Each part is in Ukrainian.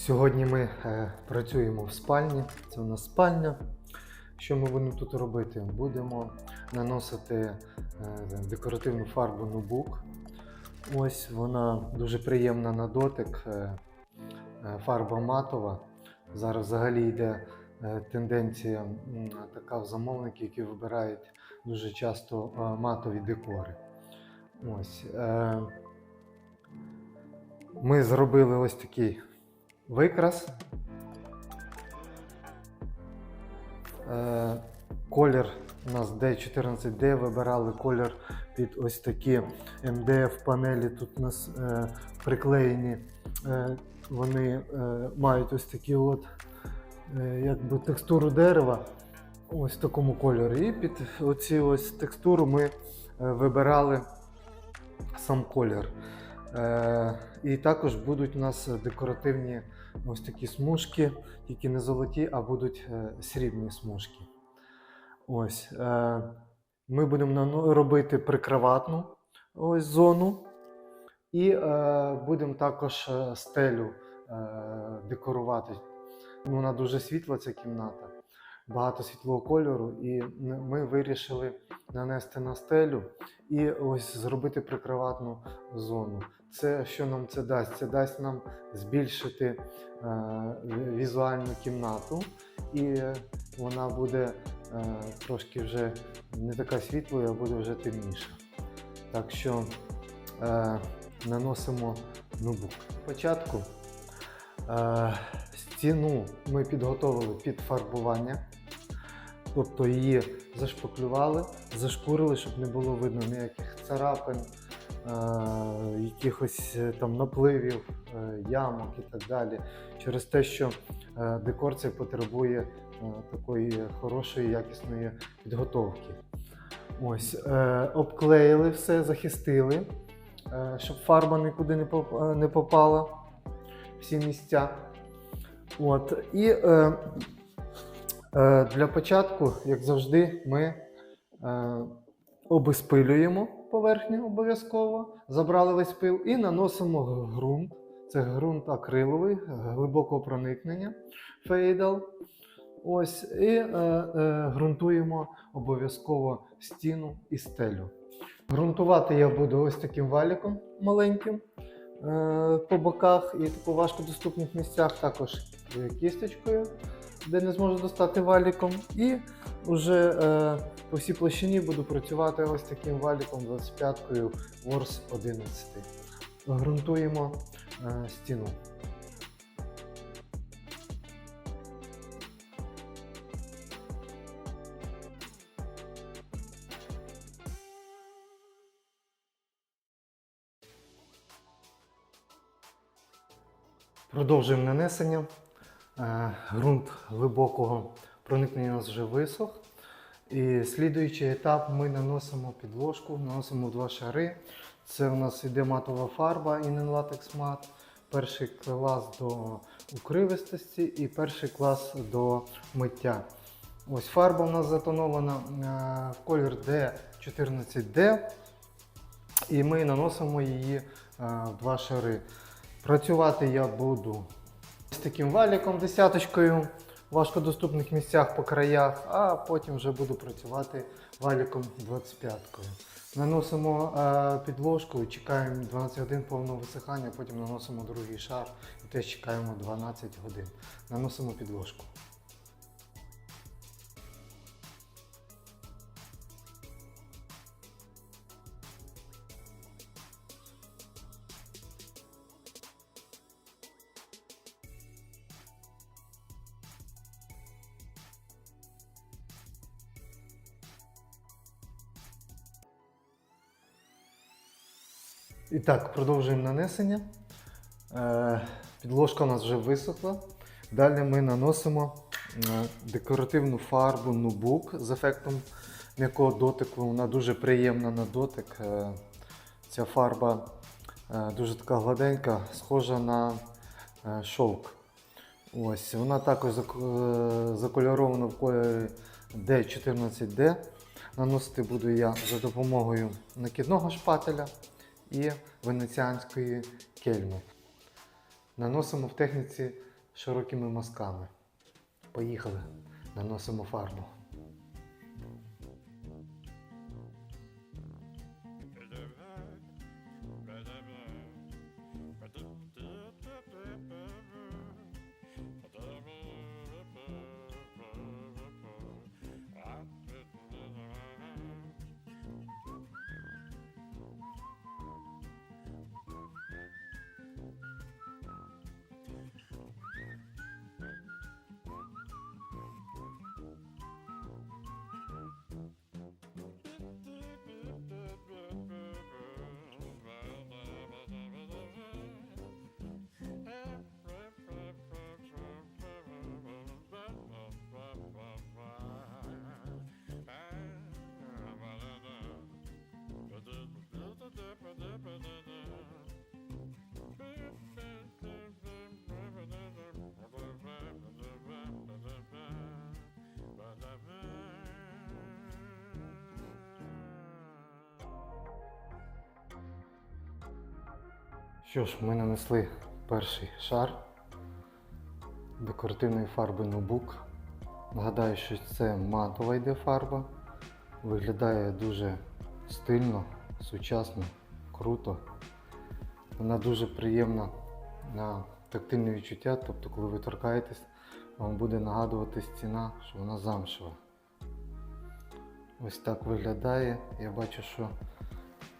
Сьогодні ми е, працюємо в спальні. Це у нас спальня. Що ми будемо тут робити? Будемо наносити е, декоративну фарбу Нубук. Ось вона дуже приємна на дотик. е, е, Фарба матова. Зараз взагалі йде е, тенденція м, така в замовників, які вибирають дуже часто е, матові декори. Ось. е, Ми зробили ось такий викрас. Е, Колір у нас D14D, вибирали колір під ось такі МДФ панелі. Тут у нас е, приклеєні, е, вони мають ось такі от якби текстуру дерева. Ось в такому кольорі. І під оці ось текстуру ми вибирали сам колір. І також будуть у нас декоративні ось такі смужки, які не золоті, а будуть е, срібні смужки. Ось. Е, ми будемо робити прикроватну ось зону. І е, будемо також стелю декорувати. Ну, Вона дуже світла, ця кімната, багато світлого кольору. І ми вирішили нанести на стелю і ось зробити прикроватну зону. Це що нам це дасть? Це дасть нам збільшити е, візуальну кімнату, і вона буде е, трошки вже не така світлою, а буде вже темніша. Так що е, наносимо нубук. Спочатку е, стіну ми підготовили під фарбування, тобто її зашпаклювали, зашкурили, щоб не було видно ніяких царапин, е, якихось е, там напливів, е, ямок і так далі. Через те, що е, декор цей потребує такої хорошої, якісної підготовки. Ось, обклеїли все, захистили, щоб фарба нікуди не не попала всі місця. От, і е, для початку, як завжди, ми е, обезпилюємо поверхню обов'язково, забрали весь пил і наносимо ґрунт. Це ґрунт акриловий, глибокого проникнення фейдал. Ось, і е, е, ґрунтуємо обов'язково стіну і стелю. Ґрунтувати я буду ось таким валіком маленьким е, по боках і по важкодоступних місцях, також е, кісточкою, де не зможу достати валіком. І вже е, по всій площині буду працювати ось таким валіком 25-кою Ворс 11. Ґрунтуємо е, стіну. Продовжуємо нанесення. Е, Ґрунт глибокого проникнення у нас вже висох. І слідуючий етап ми наносимо підложку, наносимо два шари. Це у нас іде матова фарба Latex Matte. Перший клас до укривистості і перший клас до миття. Ось фарба у нас затонована е, в колір D14D. І ми наносимо її е, в два шари. Працювати я буду таким валіком, десяточкою в важкодоступних місцях по краях, а потім вже буду працювати валіком 25-кою. Наносимо е, підложку, чекаємо 12 годин повного висихання, потім наносимо другий шар і теж чекаємо 12 годин. Наносимо підложку. І так, продовжуємо нанесення. Е, Підложка у нас вже висохла. Далі ми наносимо е, декоративну фарбу Нубук з ефектом м'якого дотику. Вона дуже приємна на дотик. Е, Ця фарба дуже така гладенька, схожа на шовк. Ось, вона також закольорована в кольорі D14D. Наносити буду я за допомогою накидного шпателя і венеціанської кельми. Наносимо в техніці широкими мазками. Поїхали, наносимо фарбу. Що ж, ми нанесли перший шар декоративної фарби Нубук. Нагадаю, що це матова йде фарба. Виглядає дуже стильно, сучасно, круто. Вона дуже приємна на тактильне відчуття, тобто, коли ви торкаєтесь, вам буде нагадувати стіна, що вона замшева. Ось так виглядає. Я бачу, що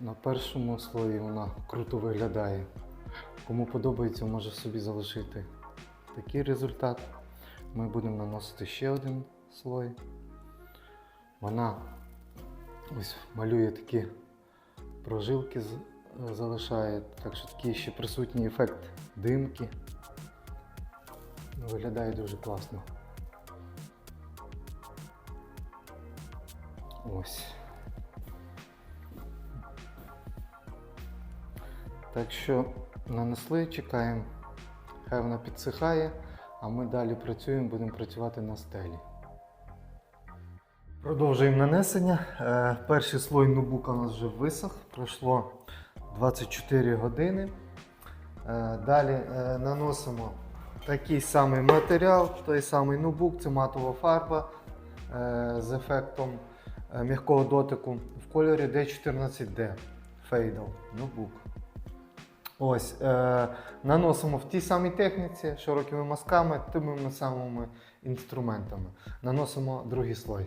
на першому слої вона круто виглядає. Кому подобається, може собі залишити такий результат. Ми будемо наносити ще один слой. Вона ось малює такі прожилки, е, залишає, так що такий ще присутній ефект димки. Виглядає дуже класно. Ось. Так що нанесли, чекаємо, хай вона підсихає, а ми далі працюємо, будемо працювати на стелі. Продовжуємо нанесення. Е, Перший слой нубука у нас вже висох, пройшло 24 години. Е, Далі е, наносимо такий самий матеріал, той самий нубук, це матова фарба з ефектом м'якого дотику в кольорі D14D Fadal нубук. Ось, е, наносимо в тій самій техніці широкими мазками, тими самими інструментами. Наносимо другий слой.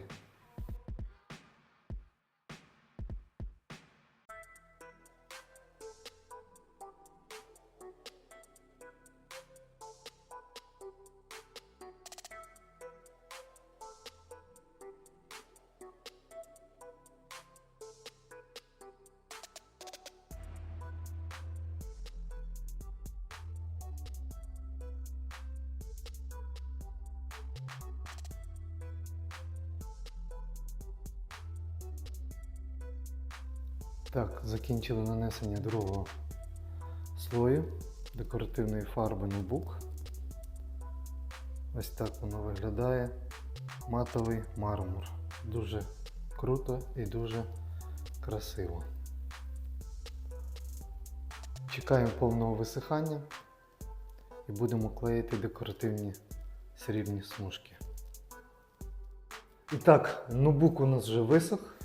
Так, закінчили нанесення другого слою декоративної фарби Нубук. Ось так воно виглядає. Матовий мармур. Дуже круто і дуже красиво. Чекаємо повного висихання і будемо клеїти декоративні срібні смужки. І так, нубук у нас вже висох.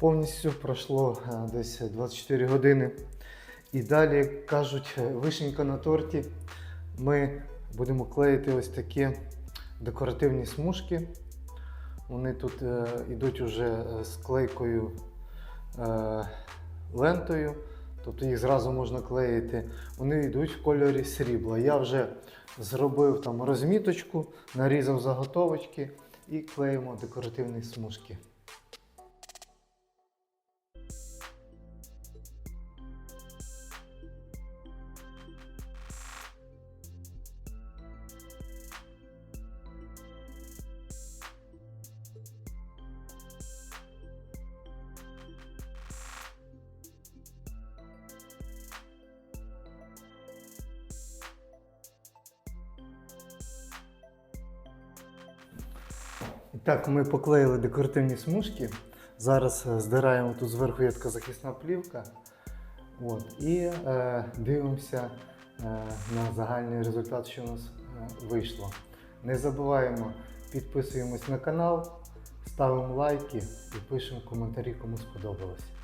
Повністю пройшло е, десь 24 години. І далі, кажуть, е, вишенька на торті. Ми будемо клеїти ось такі декоративні смужки. Вони тут е, йдуть уже е, з клейкою е, лентою, тобто їх зразу можна клеїти. Вони йдуть в кольорі срібла. Я вже зробив там розміточку, нарізав заготовочки і клеїмо декоративні смужки. Так, ми поклеїли декоративні смужки. Зараз е, здираємо тут зверху є така захисна плівка. От, і е, дивимося е, на загальний результат, що у нас вийшло. Не забуваємо, підписуємось на канал, ставимо лайки і пишемо коментарі, кому сподобалось.